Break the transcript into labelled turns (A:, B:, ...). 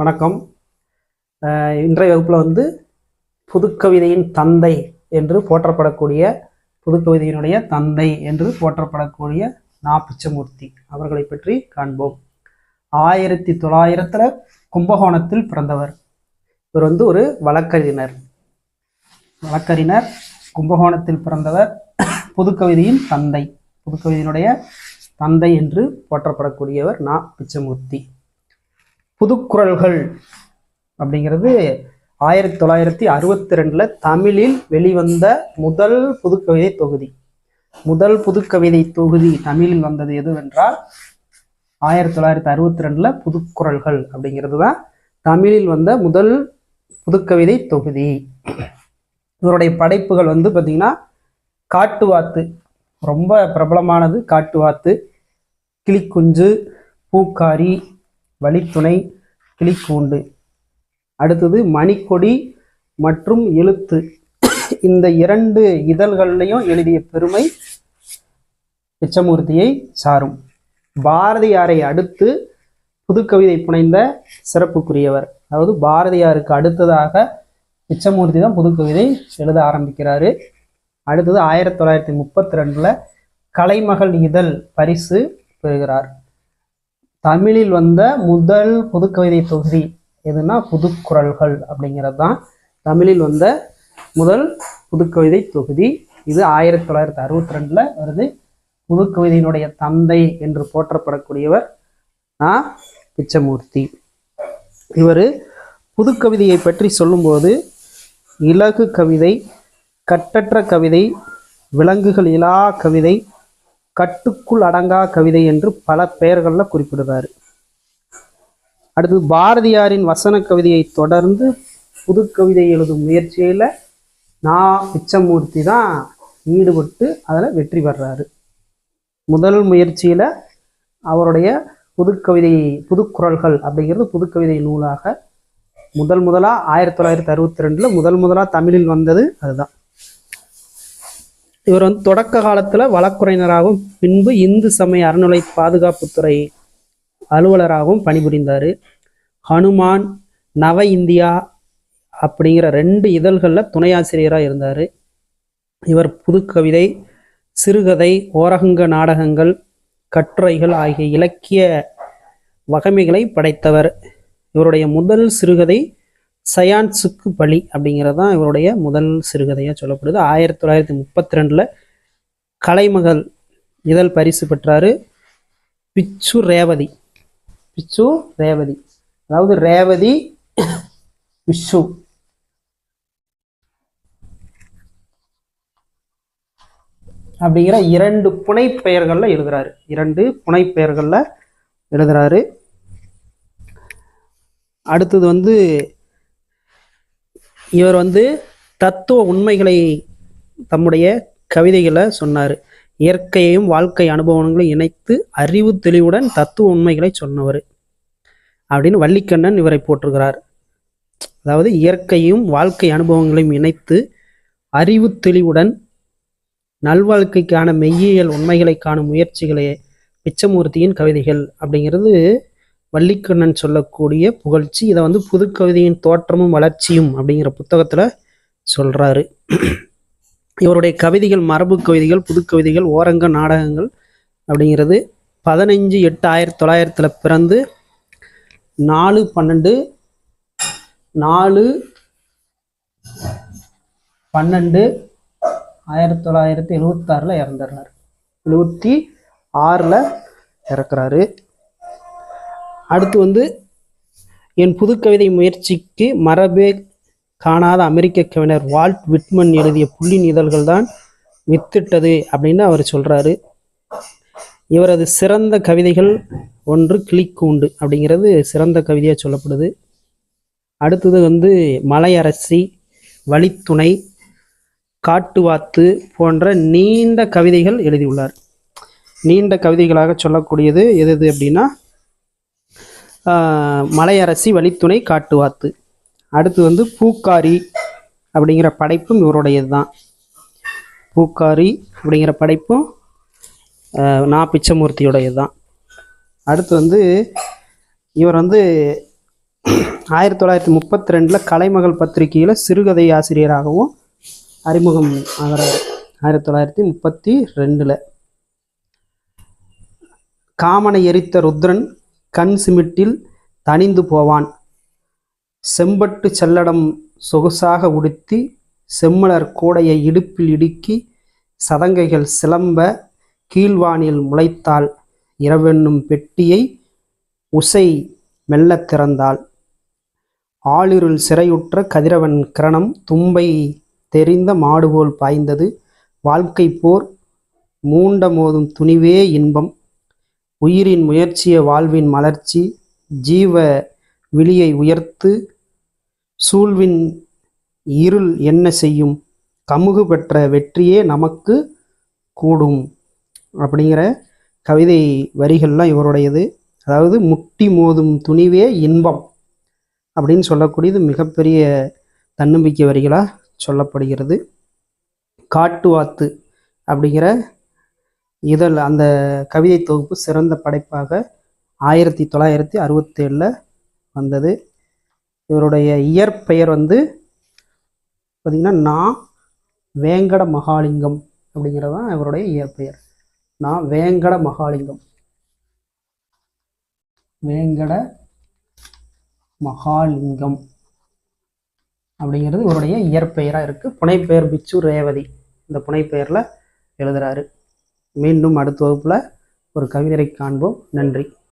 A: வணக்கம். இன்றைய வகுப்பில் வந்து புதுக்கவிதையின் தந்தை என்று போற்றப்படக்கூடிய புதுக்கவிதையினுடைய தந்தை என்று போற்றப்படக்கூடிய நா பிச்சமூர்த்தி அவர்களை பற்றி காண்போம். ஆயிரத்தி தொள்ளாயிரத்தில் கும்பகோணத்தில் பிறந்தவர். இவர் வந்து ஒரு வழக்கறிஞர். வழக்கறிஞர் கும்பகோணத்தில் பிறந்தவர் புதுக்கவிதையின் தந்தை. புதுக்கவிதையினுடைய தந்தை என்று போற்றப்படக்கூடியவர் நா பிச்சமூர்த்தி புதுக்குரல்கள் அப்படிங்கிறது ஆயிரத்தி தொள்ளாயிரத்தி அறுபத்தி ரெண்டில் தமிழில் வெளிவந்த முதல் புதுக்கவிதை தொகுதி. முதல் புதுக்கவிதை தொகுதி தமிழில் வந்தது எதுவென்றால் ஆயிரத்தி தொள்ளாயிரத்தி அறுபத்தி ரெண்டில் புதுக்குரல்கள் அப்படிங்கிறது தான் தமிழில் வந்த முதல் புதுக்கவிதை தொகுதி. இவருடைய படைப்புகள் வந்து பார்த்திங்கன்னா காட்டுவாத்து ரொம்ப பிரபலமானது காட்டுவாத்து கிளிக்குஞ்சு பூக்காரி வழித்துணை கிளிக்கூண்டு. அடுத்தது மணிக்கொடி மற்றும் எழுத்து. இந்த இரண்டு இதழ்கள்லையும் எழுதிய பெருமை பிச்சமூர்த்தியை சாரும். பாரதியாரை அடுத்து புதுக்கவிதை புனைந்த சிறப்புக்குரியவர். அதாவது பாரதியாருக்கு அடுத்ததாக பிச்சமூர்த்தி தான் புதுக்கவிதை எழுத ஆரம்பிக்கிறாரு. அடுத்தது ஆயிரத்தி தொள்ளாயிரத்தி முப்பத்தி ரெண்டில் கலைமகள் இதழ் பரிசு பெறுகிறார். தமிழில் வந்த முதல் புதுக்கவிதை தொகுதி எதுனா புதுக்குரல்கள் அப்படிங்கிறது தான் தமிழில் வந்த முதல் புதுக்கவிதை தொகுதி. இது ஆயிரத்தி தொள்ளாயிரத்தி அறுபத்தி ரெண்டில் வருது. புதுக்கவிதையினுடைய தந்தை என்று போற்றப்படக்கூடியவர் நா. பிச்சமூர்த்தி. இவர் புதுக்கவிதையை பற்றி சொல்லும்போது இலகு கவிதை கட்டற்ற கவிதை விலங்குகள் இலா கவிதை கட்டுக்குள் அடங்கா கவிதை என்று பல பெயர்களில் குறிப்பிடுறாரு. அடுத்து பாரதியாரின் வசன கவிதையை தொடர்ந்து புதுக்கவிதை எழுதும் முயற்சியில் நா. பிச்சமூர்த்தி தான் ஈடுபட்டு அதில் வெற்றி பெறாரு. முதல் முயற்சியில் அவருடைய புதுக்கவிதை புதுக்குரல்கள் அப்படிங்கிறது புதுக்கவிதை நூலாக முதல் முதலாக ஆயிரத்தி தொள்ளாயிரத்தி அறுபத்தி ரெண்டில் முதல் முதலாக தமிழில் வந்தது அதுதான். இவர் வந்து தொடக்க காலத்தில் வழக்குரைஞராகவும் பின்பு இந்து சமய அறநிலை பாதுகாப்புத்துறை அலுவலராகவும் பணிபுரிந்தார். ஹனுமான் நவ இந்தியா அப்படிங்கிற ரெண்டு இதழ்களில் துணை ஆசிரியராக இருந்தார். இவர் புதுக்கவிதை சிறுகதை ஓரகங்க நாடகங்கள் கட்டுரைகள் ஆகிய இலக்கிய வகைமைகளை படைத்தவர். இவருடைய முதல் சிறுகதை சயான்ஸுக்கு பலி அப்படிங்கிறது தான் இவருடைய முதல் சிறுகதையாக சொல்லப்படுது. ஆயிரத்தி தொள்ளாயிரத்தி முப்பத்தி ரெண்டில் கலைமகள் இதழ் பரிசு பெற்றார் பிச்சு ரேவதி. பிச்சு ரேவதி. அதாவது ரேவதி பிச்சு அப்படிங்கிற இரண்டு புனை பெயர்களில் எழுதுறாரு. இரண்டு புனை பெயர்களில் எழுதுறாரு. அடுத்தது வந்து இவர் வந்து தத்துவ உண்மைகளை தம்முடைய கவிதைகளை சொன்னார். இயற்கையையும் வாழ்க்கை அனுபவங்களையும் இணைத்து அறிவு தெளிவுடன் தத்துவ உண்மைகளை சொன்னவர். அப்படின்னு வள்ளிக்கண்ணன் இவரை போற்றுகிறார் அதாவது இயற்கையும் வாழ்க்கை அனுபவங்களையும் இணைத்து அறிவு தெளிவுடன் நல்வாழ்க்கைக்கான மெய்யியல் உண்மைகளை காணும் முயற்சிகளே பிச்சமூர்த்தியின் கவிதைகள் அப்படிங்கிறது வள்ளிக்கண்ணன் சொல்லக்கூடிய புகழ்ச்சி இதை வந்து புதுக்கவிதையின் தோற்றமும் வளர்ச்சியும் அப்படிங்கிற புத்தகத்தில் சொல்கிறாரு இவருடைய கவிதைகள் மரபு கவிதைகள் புதுக்கவிதைகள் ஓரங்க நாடகங்கள் அப்படிங்கிறது பதினஞ்சு எட்டு ஆயிரத்தி தொள்ளாயிரத்தில் பிறந்து நாலு பன்னெண்டு நாலு பன்னெண்டு ஆயிரத்தி தொள்ளாயிரத்தி எழுபத்தாறில் இறந்துடுறாரு எழுபத்தி ஆறில் இறக்குறாரு. அடுத்து வந்து என் புதுக்கவிதை முயற்சிக்கு மரபே காணாத அமெரிக்க கவிஞர் வால்ட் விட்மன் எழுதிய புள்ளி இதழ்கள் தான் வித்திட்டது அப்படின்னு அவர் சொல்கிறாரு இவரது சிறந்த கவிதைகள் ஒன்று கிளிக்கூண்டு அப்படிங்கிறது சிறந்த கவிதையாக சொல்லப்படுது. அடுத்தது வந்து மலையரசி வழித்துணை காட்டுவாத்து போன்ற நீண்ட கவிதைகள் எழுதியுள்ளார். நீண்ட கவிதைகளாக சொல்லக்கூடியது எது எது அப்படின்னா மலையரசி வழித்துணை காட்டுவாத்து. அடுத்து வந்து பூக்காரி அப்படிங்கிற படைப்பும் இவருடையது தான் பூக்காரி அப்படிங்கிற படைப்பும் நா பிச்சமூர்த்தியுடையது தான் அடுத்து வந்து இவர் வந்து ஆயிரத்தி தொள்ளாயிரத்தி முப்பத்தி ரெண்டில் கலைமகள் பத்திரிகையில் சிறுகதை ஆசிரியராகவும் அறிமுகம் ஆகிறார். ஆயிரத்தி தொள்ளாயிரத்தி முப்பத்தி ரெண்டில். காமனை எரித்த ருத்ரன் கண் சிமிட்டில் தணிந்து போவான். செம்பட்டு செல்லடம் சொகுசாக உடுத்தி செம்மலர் கூடையை இடுப்பில் இடுக்கி சதங்கைகள் சிலம்ப கீழ்வானில் முளைத்தாள். இரவென்னும் பெட்டியை உசை மெல்லத் திறந்தாள். ஆளிருள் சிறையுற்ற கதிரவன் கிரணம் தும்பை தெரிந்த மாடுபோல் பாய்ந்தது. வாழ்க்கை போர் மூண்ட மோதும் துணிவே இன்பம். உயிரின் முயற்சிய வாழ்வின் மலர்ச்சி ஜீவ விழியை உயர்த்து சூழ்வின் இருள் என்ன செய்யும் கமுகு பெற்ற வெற்றியே நமக்கு கூடும் அப்படிங்கிற கவிதை வரிகள்லாம் இவருடையது. அதாவது முட்டி மோதும் துணிவே இன்பம் அப்படின்னு சொல்லக்கூடியது மிகப்பெரிய தன்னம்பிக்கை வரிகளாக சொல்லப்படுகிறது. காட்டுவாத்து அப்படிங்கிற இதழ் அந்த கவிதை தொகுப்பு சிறந்த படைப்பாக ஆயிரத்தி தொள்ளாயிரத்தி அறுபத்தேழில் வந்தது. இவருடைய இயற்பெயர் வந்து பார்த்திங்கன்னா நா வேங்கட மகாலிங்கம் அப்படிங்கிறது தான் இவருடைய இயற்பெயர். நா வேங்கட மகாலிங்கம். வேங்கட மகாலிங்கம் அப்படிங்கிறது இவருடைய இயற்பெயராக இருக்குது புனைப்பெயர் பிச்சு ரேவதி. இந்த புனைப்பெயரில் எழுதுகிறாரு மீண்டும் அடுத்த வகுப்பில் ஒரு கவிஞரை காண்போம். நன்றி.